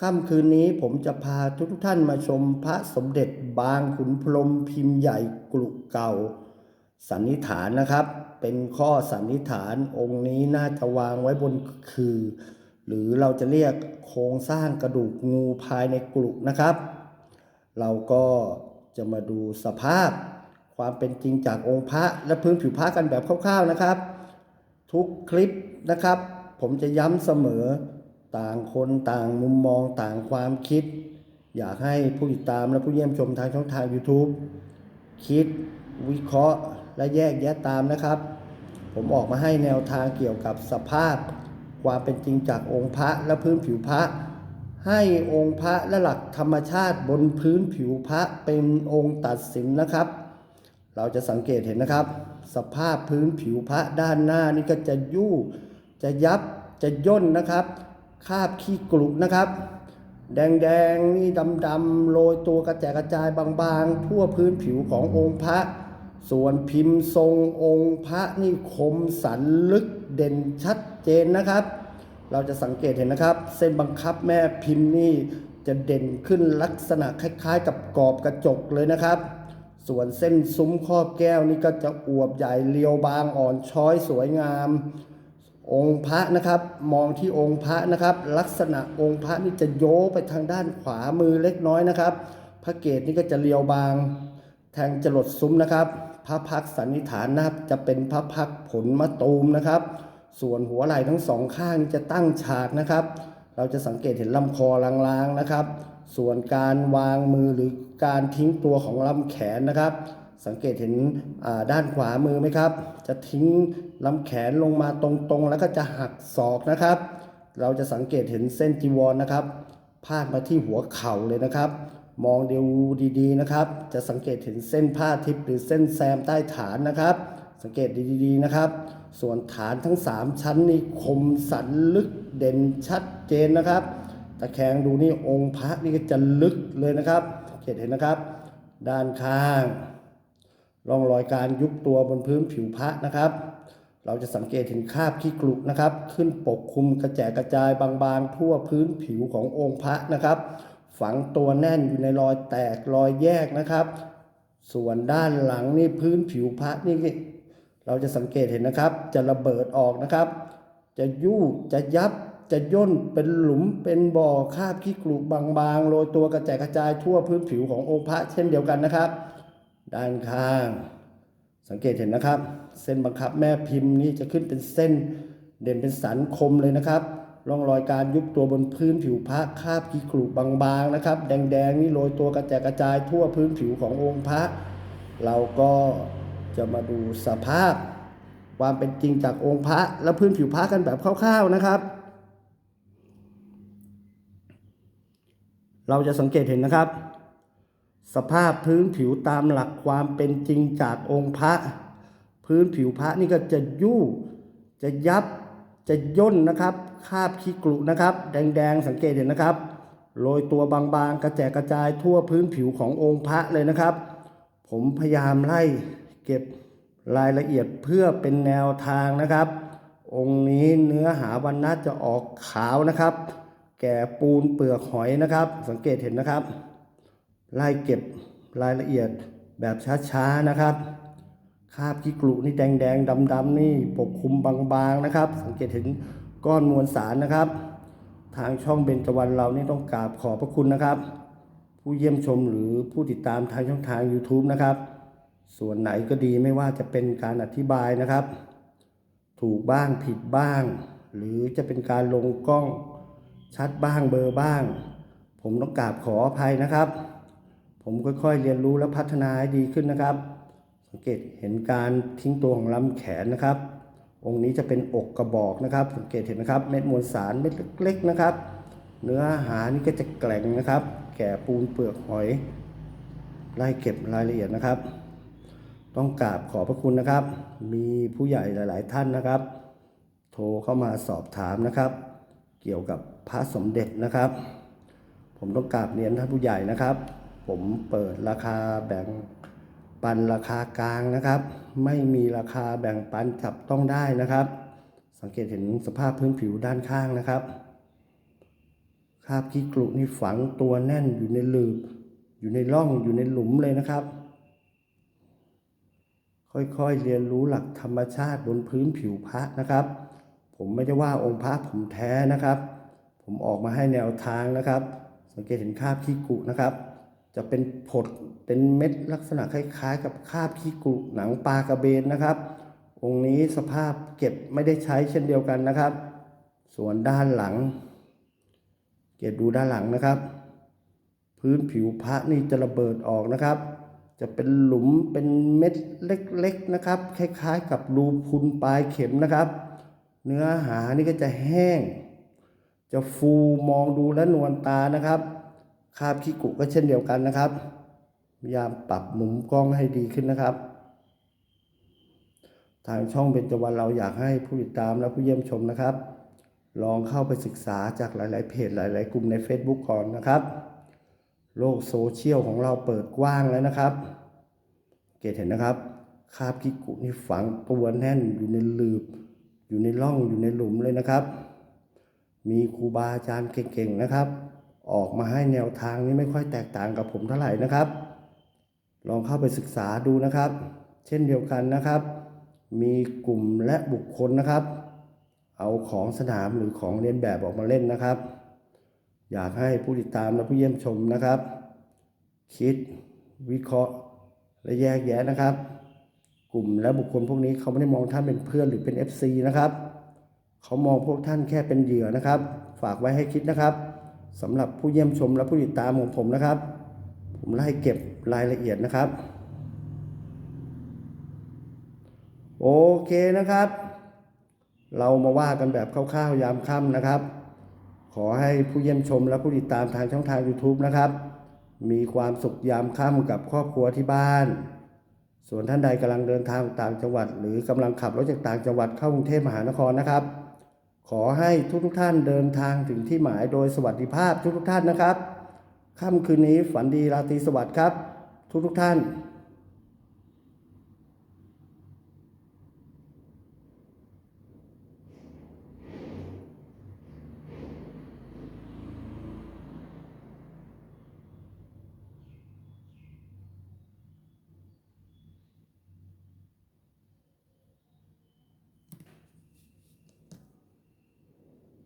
ค่ำคืนนี้ผมจะพาทุกทท่านมาชมพระสมเด็จบางขุนพรมพิมพ์ใหญ่กลุเก่า สันนิษฐานนะครับ เป็นข้อสันนิษฐานองค์นี้น่าจะวางไว้บนคือ หรือเราจะเรียกโครงสร้างกระดูกงูภายในกลุนะครับ เราก็จะมาดูสภาพความเป็นจริงจากองค์พระและพื้นผิวพระกันแบบคร่าวๆนะครับ ทุกคลิปนะครับ ผมจะย้ำเสมอ ต่างคนต่างมุมมองต่างความคิด อยากให้ผู้ติดตามและผู้เยี่ยมชมทางช่องทาง YouTube คิดวิเคราะห์และแยกแยะตามนะครับ ผมออกมาให้แนวทางเกี่ยวกับสภาพ ความเป็นจริงจากองค์พระและพื้นผิวพระ ให้องค์พระและหลักธรรมชาติบนพื้นผิวพระเป็นองค์ตัดสินนะครับ เราจะสังเกตเห็นนะครับ สภาพพื้นผิวพระด้านหน้านี่ก็จะยู่จะยับจะย่นนะครับ คาบขี้กรุนะครับ แดงๆนี่ดำๆโรยตัวกระจายกระจายบางๆ ทั่วพื้นผิวขององค์พระ ส่วนพิมพ์ทรงองค์พระนี่คมสันลึกเด่นชัดเจนนะครับ เราจะสังเกตเห็นนะครับ เส้นบังคับแม่พิมพ์นี่จะเด่นขึ้นลักษณะคล้ายๆ กับกรอบกระจกเลยนะครับ ส่วนเส้นซุ้มครอบแก้วนี่ก็จะอวบใหญ่เรียวบางอ่อนช้อยสวยงาม องค์พระนะครับมองที่องค์พระนะครับ ลักษณะองค์พระนี่จะโยไปทางด้านขวามือเล็กน้อยนะครับ พระเกศนี่ก็จะเรียวบาง แทงจรดซุ้มนะครับ พระพักสันนิษฐานนะครับจะเป็นพระพักผลมะตูมนะครับ ส่วนหัวไหล่ทั้งสองข้างนี่จะตั้งฉากนะครับ เราจะสังเกตเห็นลำคอลางๆนะครับ ส่วนการวางมือหรือการทิ้งตัวของลำแขนนะครับ สังเกตเห็นด้านขวามือไหมครับ จะทิ้งลำแขนลงมาตรงๆ แล้วก็จะหักศอกนะครับ เราจะสังเกตเห็นเส้นจีวรนะครับ พาดมาที่หัวเข่าเลยนะครับ มองดูดีๆนะครับ จะสังเกตเห็นเส้นผ้าทิพย์หรือเส้นแซมใต้ฐานนะครับ สังเกตดีๆนะครับ ส่วนฐานทั้ง 3 ชั้นนี่คมสันลึกเด่นชัดเจนนะครับตะแคงดูนี่องค์พระนี่ก็จะลึกเลยนะครับเกตเห็นนะครับ ด้านข้าง ร่องรอยการยุบตัวบนพื้นผิวพระนะครับ เราจะสังเกตเห็นคราบขี้กลุกนะครับ ขึ้นปกคลุมกระแจกระจายบางๆ ทั่วพื้นผิวขององค์พระนะครับ ฝังตัวแน่นอยู่ในรอยแตกรอยแยกนะครับ ส่วนด้านหลังนี่พื้นผิวพระนี่เราจะสังเกตเห็นนะครับ จะระเบิดออกนะครับ จะยู่จะยับจะย่นเป็นหลุมเป็นบ่อคราบขี้กลุกบางๆโรยตัวกระจายกระจายทั่วพื้นผิวขององค์พระเช่นเดียวกันนะครับ ด้านข้าง สังเกตเห็นนะครับ เส้นบังคับแม่พิมพ์นี้จะขึ้นเป็นเส้นเด่นเป็นสันคมเลยนะครับร่องรอยการยุบตัวบนพื้นผิวพระคาบกีกรุบางๆนะครับ แดงๆนี่โรยตัวกระจายกระจายทั่วพื้นผิวขององค์พระ เราก็จะมาดูสภาพ ความเป็นจริงจากองค์พระและพื้นผิวพระกันแบบคร่าวๆนะครับ เราจะสังเกตเห็นนะครับ สภาพพื้นผิวตามหลักความเป็นจริงจากองค์พระ พื้นผิวพระนี่ก็จะยู่จะยับจะย่นนะครับคาบขี้กรุนะครับ แดงๆสังเกตเห็นนะครับโรยตัวบางๆ กระแจกกระจายทั่วพื้นผิวขององค์พระเลยนะครับ ผมพยายามไล่เก็บรายละเอียดเพื่อเป็นแนวทางนะครับ องค์นี้เนื้อหาวันนัจะออกขาวนะครับ แก่ปูนเปลือกหอยนะครับ สังเกตเห็นนะครับ ไล่เก็บรายละเอียดแบบช้าๆนะครับคาบขี้กรุนี่แดงๆดำๆนี่ปกคลุมบางๆนะครับ สังเกตเห็นก้อนมวลสารนะครับ ทางช่องเบญจวรรณเรานี่ต้องกราบขอบพระคุณนะครับ ผู้เยี่ยมชมหรือผู้ติดตามทางช่องทาง YouTube นะครับ ส่วนไหนก็ดีไม่ว่าจะเป็นการอธิบายนะครับ ถูกบ้างผิดบ้าง หรือจะเป็นการลงกล้องชัดบ้างเบอร์บ้าง ผมต้องกราบขออภัยนะครับ ผมค่อยๆเรียนรู้และพัฒนาให้ดีขึ้นนะครับ สังเกตเห็นการทิ้งตัวของลำแขนนะครับ องค์นี้จะเป็นอกกระบอกนะครับ สังเกตเห็นนะครับ เม็ดมวลสารเม็ดเล็กๆนะครับ เนื้อหานี่ก็จะแกร่งนะครับ แก่ปูนเปลือกหอยไล่เก็บรายละเอียดนะครับ ต้องกราบขอบพระคุณนะครับ มีผู้ใหญ่หลาย ๆ ท่านนะครับ โทรเข้ามาสอบถามนะครับ เกี่ยวกับพระสมเด็จนะครับ ผมต้องกราบเรียนท่านผู้ใหญ่นะครับ ผมเปิดราคาแบ่งปันราคากลางนะครับ ไม่มีราคาแบ่งปันจับต้องได้นะครับ สังเกตเห็นสภาพพื้นผิวด้านข้างนะครับคราบขี้กรุนี่ฝังตัวแน่นอยู่ในหลืบ อยู่ในร่องอยู่ในหลุมเลยนะครับ ค่อยๆเรียนรู้หลักธรรมชาติบนพื้นผิวพระนะครับ ผมไม่ได้ว่าองค์พระผมแท้นะครับ ผมออกมาให้แนวทางนะครับ สังเกตเห็นคราบขี้กุนะครับ จะเป็นผดเป็นเม็ดลักษณะคล้าย ๆ กับคาบขี้กุหนังปลากระเบนนะครับ องค์นี้สภาพเก็บไม่ได้ใช้เช่นเดียวกันนะครับ ส่วนด้านหลัง เก็บดูด้านหลังนะครับ พื้นผิวพระนี่จะระเบิดออกนะครับ จะเป็นหลุมเป็นเม็ดเล็กๆนะครับ คล้าย ๆ กับรูพุนปลายเข็มนะครับ เนื้อหานี่ก็จะแห้ง จะฟูมองดูและนวลตานะครับ คาบขี้กุก็เช่นเดียวกันนะครับพยายามปรับมุมกล้องให้ดีขึ้นนะครับ ทางช่องเบญจวรรณเราอยากให้ผู้ติดตามและผู้เยี่ยมชมนะครับ ลองเข้าไปศึกษาจากหลาย ๆ เพจหลาย ๆ กลุ่มใน Facebook ก่อนนะครับ โลกโซเชียลของเราเปิดกว้างแล้วนะครับ เกตเห็นนะครับ คาบขี้กุนี่ฝังตัวแน่นอยู่ในหลืบ อยู่ในร่องอยู่ในหลุมเลยนะครับ มีครูบาอาจารย์เก่ง ๆ นะครับ ออกมาให้แนวทางนี้ไม่ค่อยแตกต่างกับผมเท่าไหร่นะครับ ลองเข้าไปศึกษาดูนะครับ เช่นเดียวกันนะครับ มีกลุ่มและบุคคลนะครับ เอาของสนามหรือของเรียนแบบออกมาเล่นนะครับ อยากให้ผู้ติดตามและผู้เยี่ยมชมนะครับ คิดวิเคราะห์และแยกแยะนะครับ กลุ่มและบุคคลพวกนี้เขาไม่ได้มองท่านเป็นเพื่อนหรือเป็น FC นะครับ เขามองพวกท่านแค่เป็นเหยื่อนะครับ ฝากไว้ให้คิดนะครับ สำหรับผู้เยี่ยมชมและผู้ติดตามของผมนะครับ ผมไล่เก็บรายละเอียดนะครับ โอเคนะครับ เรามาว่ากันแบบคร่าวๆยามค่ำนะครับ ขอให้ผู้เยี่ยมชมและผู้ติดตามทางช่องทาง YouTube นะครับ มีความสุขยามค่ำกับครอบครัวที่บ้าน ส่วนท่านใดกำลังเดินทางต่างจังหวัด หรือกำลังขับรถจากต่างจังหวัดเข้ากรุงเทพมหานครนะครับ ขอให้ทุกๆทท่านเดินทางถึงที่หมายโดยสวัสดิภาพทุกๆทท่านนะครับ ค่ำคืนนี้ฝันดีราตรีสวัสดิ์ครับ ทุกๆทท่าน